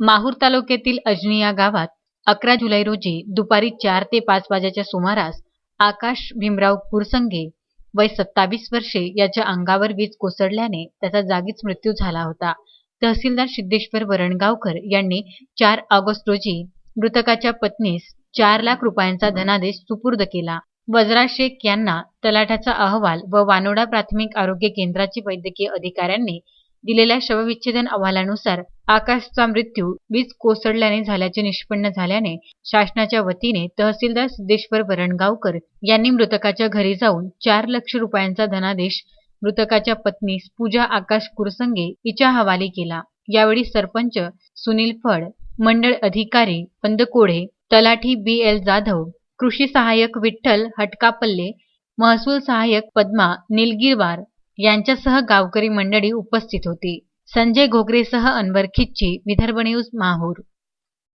माहूर तालुक्यातील अजनी या गावात अकरा जुलै रोजी दुपारी चार ते पाच वाजेच्या सुमारास आकाश भीमराव कुरसंगे वय सत्तावीस वर्षे याच्या अंगावर वीज कोसळल्याने त्याचा जागीच मृत्यू झाला होता. तहसीलदार सिद्धेश्वर वरणगावकर यांनी चार ऑगस्ट रोजी मृतकाच्या पत्नीस चार लाख रुपयांचा धनादेश सुपूर्द केला. वजरा शेख यांना तलाठ्याचा अहवाल व वानोडा प्राथमिक आरोग्य केंद्राचे वैद्यकीय अधिकाऱ्यांनी दिलेल्या शवविच्छेदन अहवालानुसार आकाशचा मृत्यू वीज कोसळल्याने झाल्याचे निष्पन्न झाल्याने शासनाच्या वतीने तहसीलदार सिद्धेश्वर वरणगावकर यांनी मृतकाच्या घरी जाऊन चार लक्ष रुपयांचा धनादेश मृतकाच्या पत्नीस पूजा आकाश कुरसंगे हिच्या हवाली केला. यावेळी सरपंच सुनील फड मंडळ अधिकारी पंदकोढे तलाठी बी एल जाधव कृषी सहाय्यक विठ्ठल हटकापल्ले महसूल सहाय्यक पद्मा निलगिरवार यांच्यासह गावकरी मंडळी उपस्थित होती. संजय घोगरेसह अनवर खिच्ची विदर्भ न्यूज माहूर.